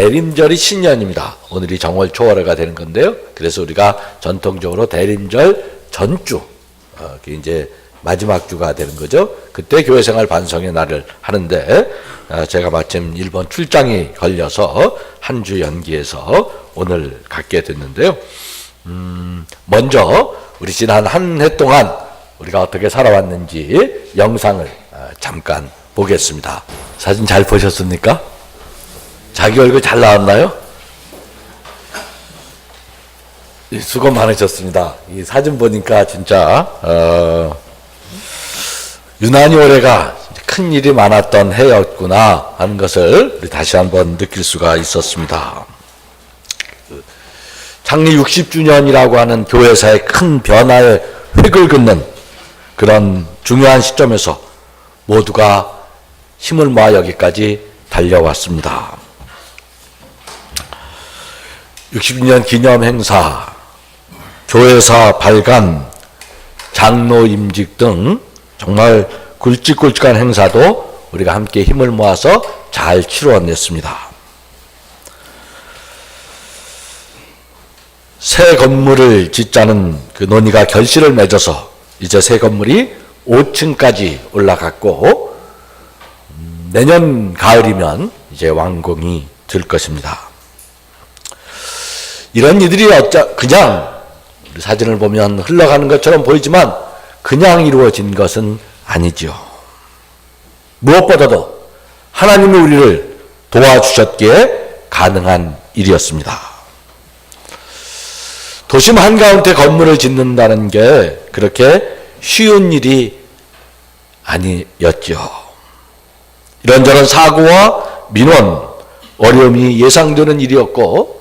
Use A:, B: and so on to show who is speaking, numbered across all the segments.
A: 대림절이 신년입니다. 오늘이 정월 초월회가 되는 건데요. 그래서 우리가 전통적으로 대림절 전주, 어, 이제 마지막 주가 되는 거죠. 그때 교회생활 반성의 날을 하는데 어, 제가 마침 일본 출장이 걸려서 한 주 연기해서 오늘 갖게 됐는데요. 음, 먼저 우리 지난 한 해 동안 우리가 어떻게 살아왔는지 영상을 어, 잠깐 보겠습니다. 사진 잘 보셨습니까? 자기 얼굴 잘 나왔나요? 예, 수고 많으셨습니다. 이 사진 보니까 진짜 어, 유난히 올해가 큰 일이 많았던 해였구나 하는 것을 다시 한번 느낄 수가 있었습니다. 그 창립 60주년이라고 하는 교회사의 큰 변화의 획을 긋는 그런 중요한 시점에서 모두가 힘을 모아 여기까지 달려왔습니다. 60년 기념 행사, 교회사 발간, 장로 임직 등 정말 굵직굵직한 행사도 우리가 함께 힘을 모아서 잘 치루어냈습니다. 새 건물을 짓자는 그 논의가 결실을 맺어서 이제 새 건물이 5층까지 올라갔고 음, 내년 가을이면 이제 완공이 될 것입니다. 이런 일들이 어쩌 그냥 우리 사진을 보면 흘러가는 것처럼 보이지만 그냥 이루어진 것은 아니지요. 무엇보다도 하나님이 우리를 도와주셨기에 가능한 일이었습니다. 도심 한가운데 건물을 짓는다는 게 그렇게 쉬운 일이 아니었죠. 이런저런 사고와 민원, 어려움이 예상되는 일이었고,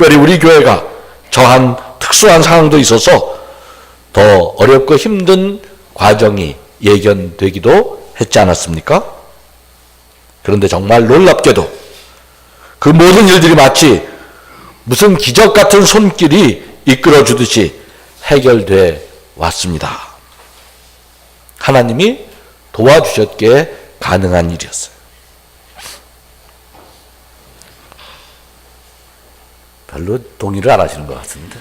A: 특별히 우리 교회가 저한 특수한 상황도 있어서 더 어렵고 힘든 과정이 예견되기도 했지 않았습니까? 그런데 정말 놀랍게도 그 모든 일들이 마치 무슨 기적 같은 손길이 이끌어 주듯이 해결돼 왔습니다. 하나님이 도와주셨기에 가능한 일이었어요. 별로 동의를 안 하시는 것 같습니다.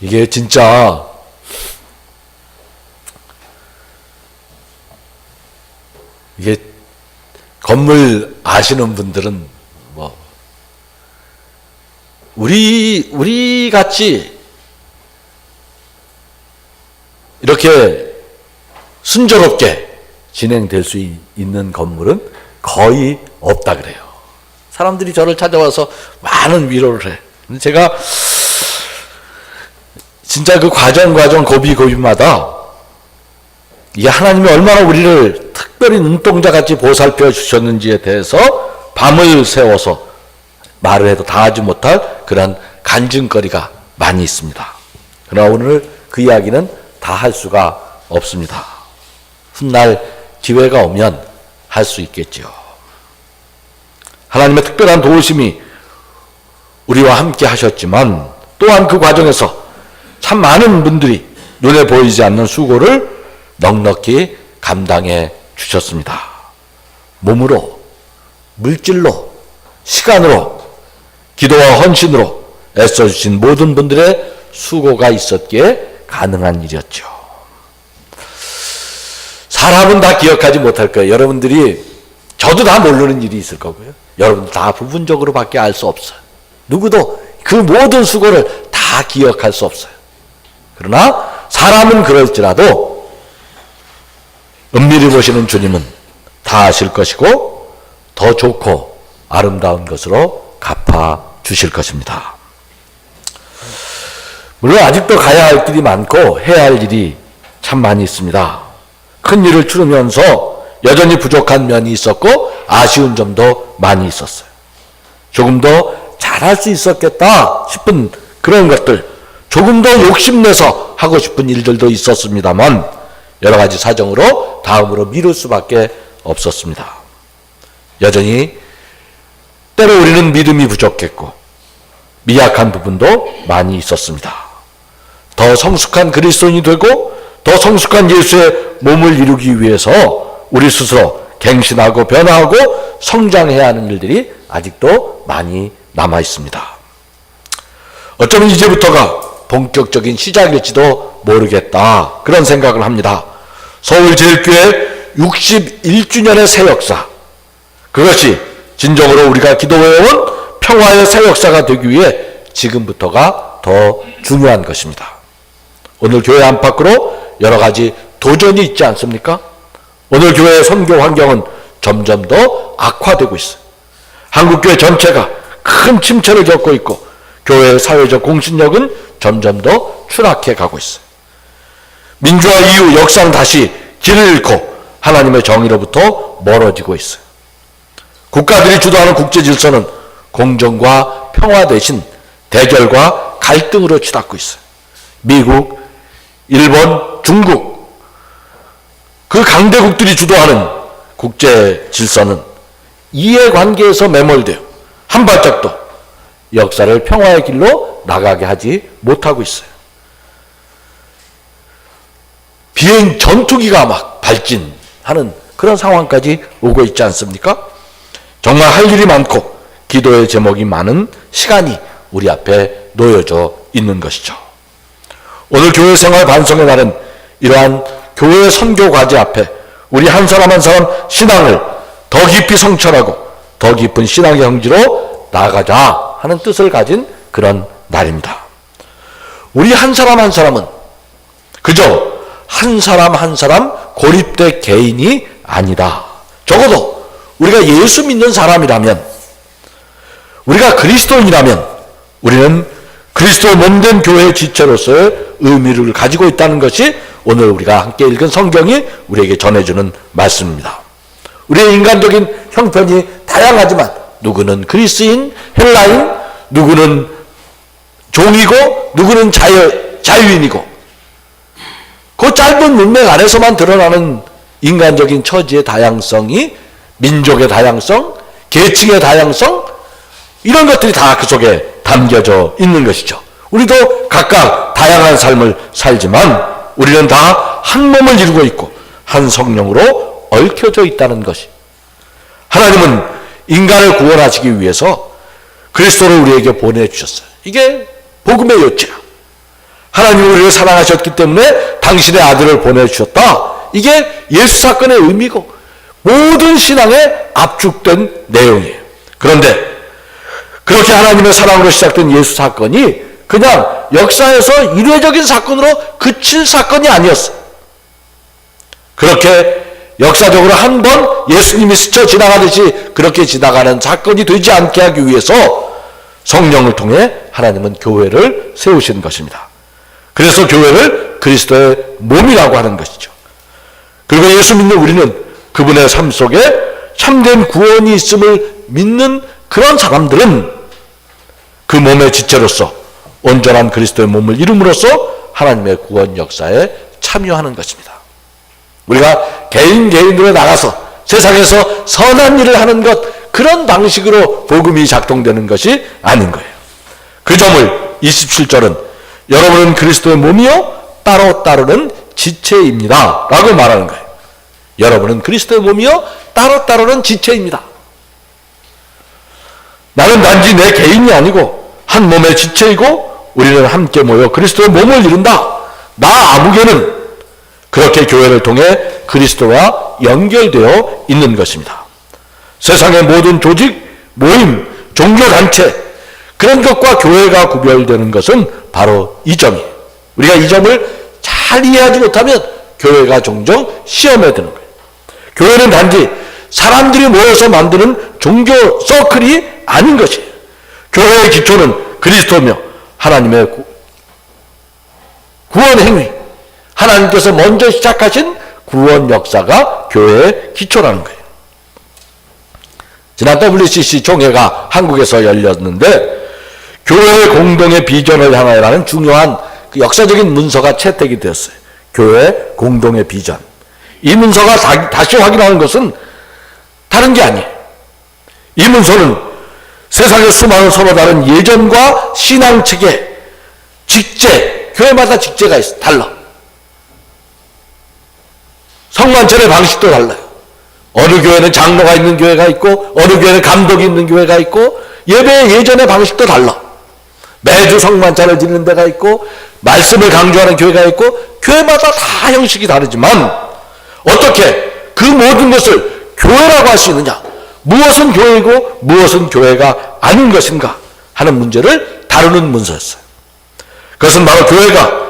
A: 이게 진짜 이게 건물 아시는 분들은 뭐 우리 우리 같이 이렇게 순조롭게 진행될 수 있- 있는 건물은 거의 없다 그래요. 사람들이 저를 찾아와서 많은 위로를 해. 제가 진짜 그 과정 과정 고비 고비마다 이게 하나님이 얼마나 우리를 특별히 눈동자 같이 보살펴 주셨는지에 대해서 밤을 세워서 말을 해도 다 하지 못할 그런 간증거리가 많이 있습니다. 그러나 오늘 그 이야기는 다 할 수가 없습니다. 훗날 기회가 오면 할 수 있겠죠. 하나님의 특별한 도우심이 우리와 함께 하셨지만 또한 그 과정에서 참 많은 분들이 눈에 보이지 않는 수고를 넉넉히 감당해 주셨습니다. 몸으로, 물질로, 시간으로, 기도와 헌신으로 애써주신 모든 분들의 수고가 있었기에 가능한 일이었죠. 사람은 다 기억하지 못할 거예요. 여러분들이 저도 다 모르는 일이 있을 거고요. 여러분들 다 부분적으로밖에 알 수 없어요. 누구도 그 모든 수고를 다 기억할 수 없어요. 그러나 사람은 그럴지라도 은밀히 보시는 주님은 다 아실 것이고 더 좋고 아름다운 것으로 갚아 주실 것입니다. 물론 아직도 가야 할 길이 많고 해야 할 일이 참 많이 있습니다. 큰 일을 치르면서 여전히 부족한 면이 있었고 아쉬운 점도 많이 있었어요. 조금 더 잘할 수 있었겠다 싶은 그런 것들, 조금 더 욕심내서 하고 싶은 일들도 있었습니다만 여러 가지 사정으로 다음으로 미룰 수밖에 없었습니다. 여전히 때로 우리는 믿음이 부족했고 미약한 부분도 많이 있었습니다. 더 성숙한 그리스도인이 되고 더 성숙한 예수의 몸을 이루기 위해서 우리 스스로 갱신하고 변화하고 성장해야 하는 일들이 아직도 많이 남아 있습니다. 어쩌면 이제부터가 본격적인 시작일지도 모르겠다. 그런 생각을 합니다. 서울제일교회 61주년의 새 역사. 그것이 진정으로 우리가 기도해온 평화의 새 역사가 되기 위해 지금부터가 더 중요한 것입니다. 오늘 교회 안팎으로 여러 가지 도전이 있지 않습니까? 오늘 교회의 선교 환경은 점점 더 악화되고 있어요. 한국교회 전체가 큰 침체를 겪고 있고 교회의 사회적 공신력은 점점 더 추락해 가고 있어요. 민주화 이후 역사는 다시 길을 잃고 하나님의 정의로부터 멀어지고 있어요. 국가들이 주도하는 국제 질서는 공정과 평화 대신 대결과 갈등으로 치닫고 있어요. 미국, 일본, 중국 그 강대국들이 주도하는 국제 질서는 이해관계에서 매몰되어 한 발짝도 역사를 평화의 길로 나가게 하지 못하고 있어요. 비행 전투기가 막 발진하는 그런 상황까지 오고 있지 않습니까? 정말 할 일이 많고 기도의 제목이 많은 시간이 우리 앞에 놓여져 있는 것이죠. 오늘 교회 생활 반성의 날은 이러한 교회 선교 과제 앞에 우리 한 사람 한 사람 신앙을 더 깊이 성찰하고 더 깊은 신앙의 형지로 나아가자 하는 뜻을 가진 그런 날입니다. 우리 한 사람 한 사람은 그저 한 사람 한 사람 고립된 개인이 아니다. 적어도 우리가 예수 믿는 사람이라면 우리가 그리스도인이라면 우리는 그리스도의 몸된 교회의 지체로서의 의미를 가지고 있다는 것이 오늘 우리가 함께 읽은 성경이 우리에게 전해주는 말씀입니다. 우리의 인간적인 형편이 다양하지만 누구는 그리스인, 헬라인, 누구는 종이고 누구는 자유, 자유인이고 그 짧은 문맥 안에서만 드러나는 인간적인 처지의 다양성이 민족의 다양성, 계층의 다양성 이런 것들이 다 그 속에 담겨져 있는 것이죠. 우리도 각각 다양한 삶을 살지만 우리는 다 한 몸을 이루고 있고 한 성령으로 얽혀져 있다는 것이 하나님은 인간을 구원하시기 위해서 그리스도를 우리에게 보내주셨어요. 이게 복음의 요체야. 하나님이 우리를 사랑하셨기 때문에 당신의 아들을 보내주셨다. 이게 예수 사건의 의미고 모든 신앙에 압축된 내용이에요. 그런데 그렇게 하나님의 사랑으로 시작된 예수 사건이 그냥 역사에서 일회적인 사건으로 그칠 사건이 아니었어. 그렇게 역사적으로 한 번 예수님이 스쳐 지나가듯이 그렇게 지나가는 사건이 되지 않게 하기 위해서 성령을 통해 하나님은 교회를 세우신 것입니다. 그래서 교회를 그리스도의 몸이라고 하는 것이죠. 그리고 예수 믿는 우리는 그분의 삶 속에 참된 구원이 있음을 믿는 그런 사람들은 그 몸의 지체로서 온전한 그리스도의 몸을 이룸으로써 하나님의 구원 역사에 참여하는 것입니다. 우리가 개인 개인으로 나가서 세상에서 선한 일을 하는 것 그런 방식으로 복음이 작동되는 것이 아닌 거예요. 그 점을 27절은 여러분은 그리스도의 몸이요 따로 따로는 지체입니다. 라고 말하는 거예요. 여러분은 그리스도의 몸이요 따로 따로는 지체입니다. 나는 단지 내 개인이 아니고 한 몸의 지체이고 우리는 함께 모여 그리스도의 몸을 이룬다. 나 아무개는 그렇게 교회를 통해 그리스도와 연결되어 있는 것입니다. 세상의 모든 조직, 모임, 종교 단체, 그런 것과 교회가 구별되는 것은 바로 이 점이에요. 우리가 이 점을 잘 이해하지 못하면 교회가 종종 시험에 드는 거예요. 교회는 단지 사람들이 모여서 만드는 종교 서클이 아닌 것이에요. 교회의 기초는 그리스도며 하나님의 구원 행위, 하나님께서 먼저 시작하신 구원 역사가 교회의 기초라는 거예요. 지난 WCC 총회가 한국에서 열렸는데 교회의 공동의 비전을 향하여라는 중요한 그 역사적인 문서가 채택이 되었어요. 교회 공동의 비전. 이 문서가 다, 다시 확인하는 것은 다른 게 아니에요. 이 문서는 세상의 수많은 서로 다른 예전과 신앙 체계, 직제, 교회마다 직제가 있어, 달라. 성만찬의 방식도 달라요. 어느 교회는 장로가 있는 교회가 있고 어느 교회는 감독이 있는 교회가 있고 예배 예전의 방식도 달라. 매주 성만찬을 드리는 데가 있고 말씀을 강조하는 교회가 있고 교회마다 다 형식이 다르지만 어떻게 그 모든 것을 교회라고 할 수 있느냐? 무엇은 교회이고 무엇은 교회가 아닌 것인가 하는 문제를 다루는 문서였어요. 그것은 바로 교회가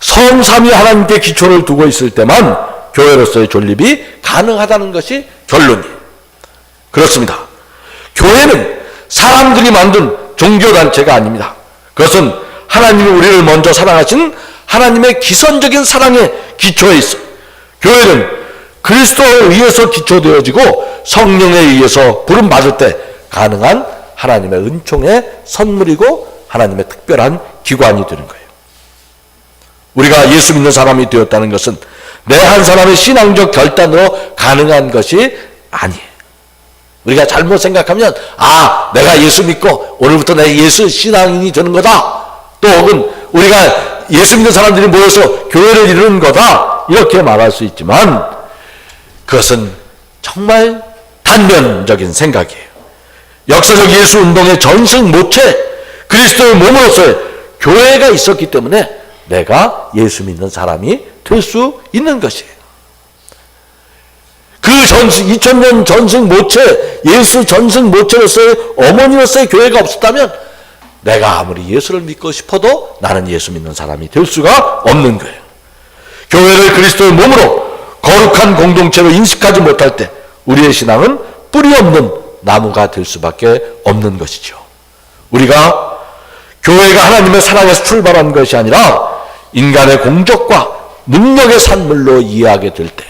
A: 성삼위 하나님께 기초를 두고 있을 때만 교회로서의 존립이 가능하다는 것이 결론이에요. 그렇습니다. 교회는 사람들이 만든 종교단체가 아닙니다. 그것은 하나님이 우리를 먼저 사랑하신 하나님의 기선적인 사랑에 기초해 있어. 교회는 그리스도에 의해서 기초되어지고 성령에 의해서 부름 받을 때 가능한 하나님의 은총의 선물이고 하나님의 특별한 기관이 되는 거예요. 우리가 예수 믿는 사람이 되었다는 것은 내 한 사람의 신앙적 결단으로 가능한 것이 아니에요. 우리가 잘못 생각하면 아 내가 예수 믿고 오늘부터 내 예수 신앙인이 되는 거다. 또 혹은 우리가 예수 믿는 사람들이 모여서 교회를 이루는 거다. 이렇게 말할 수 있지만 그것은 정말 단면적인 생각이에요. 역사적 예수 운동의 전승 모체 그리스도의 몸으로서의 교회가 있었기 때문에 내가 예수 믿는 사람이 될 수 있는 것이에요. 그 전승, 2000년 전승 모체, 예수 전승 모체로서의 어머니로서의 교회가 없었다면 내가 아무리 예수를 믿고 싶어도 나는 예수 믿는 사람이 될 수가 없는 거예요. 교회를 그리스도의 몸으로 거룩한 공동체로 인식하지 못할 때 우리의 신앙은 뿌리 없는 나무가 될 수밖에 없는 것이죠. 우리가 교회가 하나님의 사랑에서 출발한 것이 아니라 인간의 공적과 능력의 산물로 이해하게 될 때,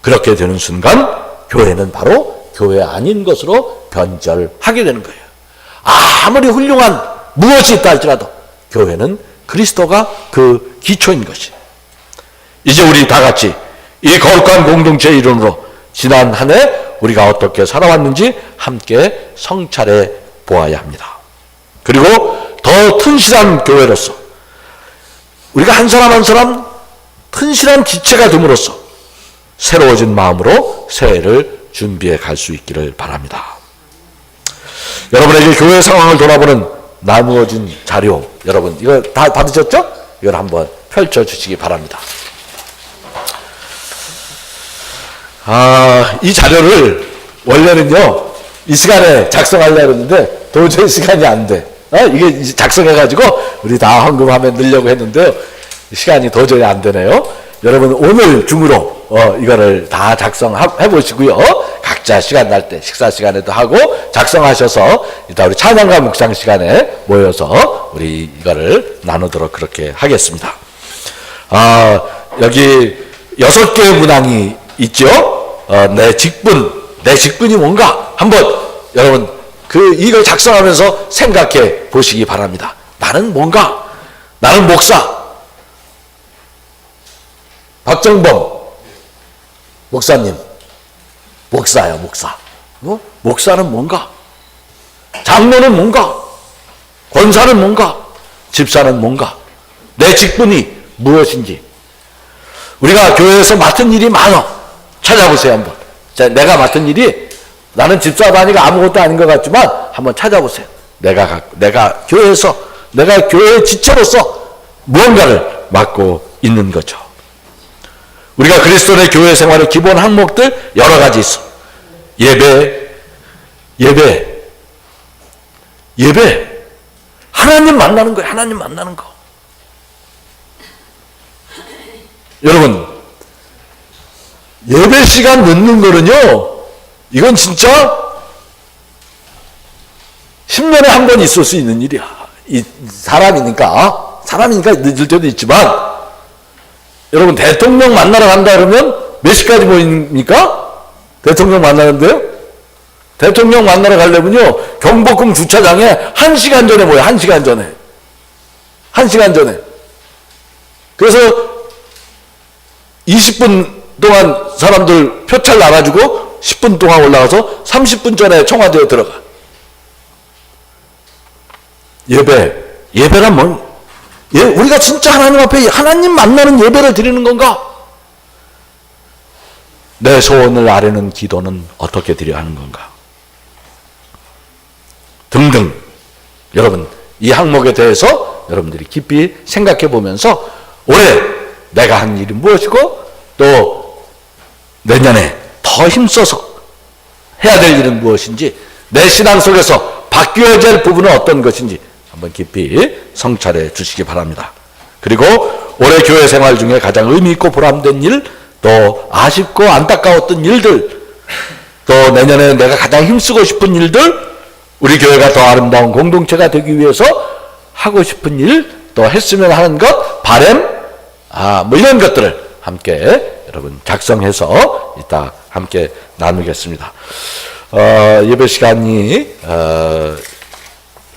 A: 그렇게 되는 순간 교회는 바로 교회 아닌 것으로 변절하게 되는 거예요. 아무리 훌륭한 무엇이 있다 할지라도 교회는 그리스도가 그 기초인 것이. 이제 우리 다 같이 이 거룩한 공동체의 이름으로 지난 한 해 우리가 어떻게 살아왔는지 함께 성찰해 보아야 합니다. 그리고 더 튼실한 교회로서 우리가 한 사람 한 사람 튼실한 지체가 됨으로써 새로워진 마음으로 새해를 준비해 갈 수 있기를 바랍니다. 여러분에게 교회 상황을 돌아보는 나누어진 자료 여러분 이거 다 받으셨죠? 이걸 한번 펼쳐 주시기 바랍니다. 아, 이 자료를 원래는요, 이 시간에 작성하려고 했는데 도저히 시간이 안 돼. 어? 이게 작성해가지고 우리 다 헌금하면 넣으려고 했는데요. 시간이 도저히 안 되네요. 여러분 오늘 중으로 어, 이거를 다 작성해 보시고요. 각자 시간 날 때 식사 시간에도 하고 작성하셔서 이따 우리 찬양과 묵상 시간에 모여서 우리 이거를 나누도록 그렇게 하겠습니다. 아, 여기 여섯 개의 문항이 있죠? 어, 내 직분, 내 직분이 뭔가 한번 여러분 그 이걸 작성하면서 생각해 보시기 바랍니다. 나는 뭔가? 나는 목사. 박정범 목사님. 목사요, 목사. 뭐? 목사는 뭔가? 장로는 뭔가? 권사는 뭔가? 집사는 뭔가? 내 직분이 무엇인지. 우리가 교회에서 맡은 일이 많아. 찾아보세요, 한번. 자, 내가 맡은 일이 나는 집사도 아니고 아무것도 아닌 것 같지만 한번 찾아보세요. 내가, 각- 내가 교회에서, 내가 교회의 지체로서 무언가를 맡고 있는 거죠. 우리가 그리스도의 교회 생활의 기본 항목들 여러 가지 있어. 예배, 예배, 예배. 하나님 만나는 거예요. 하나님 만나는 거. 여러분, 예배 시간 늦는 거는요, 이건 진짜 10년에 한 번 있을 수 있는 일이야. 이 사람이니까, 사람이니까 늦을 때도 있지만, 여러분, 대통령 만나러 간다 그러면 몇 시까지 모입니까? 대통령 만나는데요? 대통령 만나러 가려면요, 경복궁 주차장에 한 시간 전에 모여, 한 시간 전에. 한 시간 전에. 그래서 20분 동안 사람들 표찰 나눠주고 10분 동안 올라가서 30분 전에 청와대에 들어가. 예배. 예배란 뭘? 예, 우리가 진짜 하나님 앞에 하나님 만나는 예배를 드리는 건가? 내 소원을 아뢰는 기도는 어떻게 드려야 하는 건가? 등등. 여러분, 이 항목에 대해서 여러분들이 깊이 생각해 보면서 올해 내가 한 일이 무엇이고 또 내년에 더 힘써서 해야 될 일은 무엇인지 내 신앙 속에서 바뀌어야 할 부분은 어떤 것인지 한번 깊이 성찰해 주시기 바랍니다. 그리고 올해 교회 생활 중에 가장 의미 있고 보람된 일, 또 아쉽고 안타까웠던 일들, 또 내년에 내가 가장 힘쓰고 싶은 일들, 우리 교회가 더 아름다운 공동체가 되기 위해서 하고 싶은 일, 또 했으면 하는 것, 바램, 아, 뭐 이런 것들을 함께 여러분 작성해서 이따 함께 나누겠습니다. 어, 예배 시간이, 어,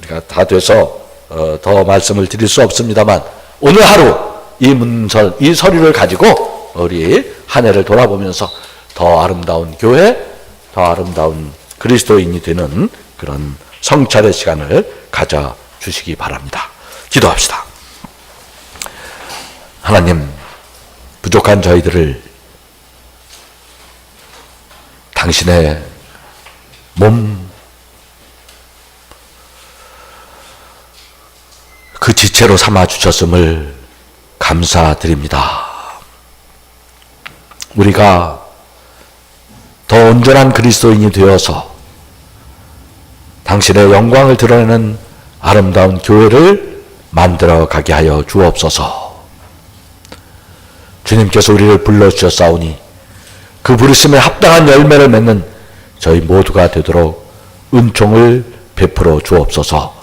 A: 우리가 다 돼서 어, 더 말씀을 드릴 수 없습니다만 오늘 하루 이 문서, 이 서류를 가지고 우리 한 해를 돌아보면서 더 아름다운 교회, 더 아름다운 그리스도인이 되는 그런 성찰의 시간을 가져 주시기 바랍니다. 기도합시다. 하나님, 부족한 저희들을 당신의 몸, 그 지체로 삼아 주셨음을 감사드립니다. 우리가 더 온전한 그리스도인이 되어서 당신의 영광을 드러내는 아름다운 교회를 만들어 가게 하여 주옵소서. 주님께서 우리를 불러 주셨사오니 그 부르심에 합당한 열매를 맺는 저희 모두가 되도록 은총을 베풀어 주옵소서.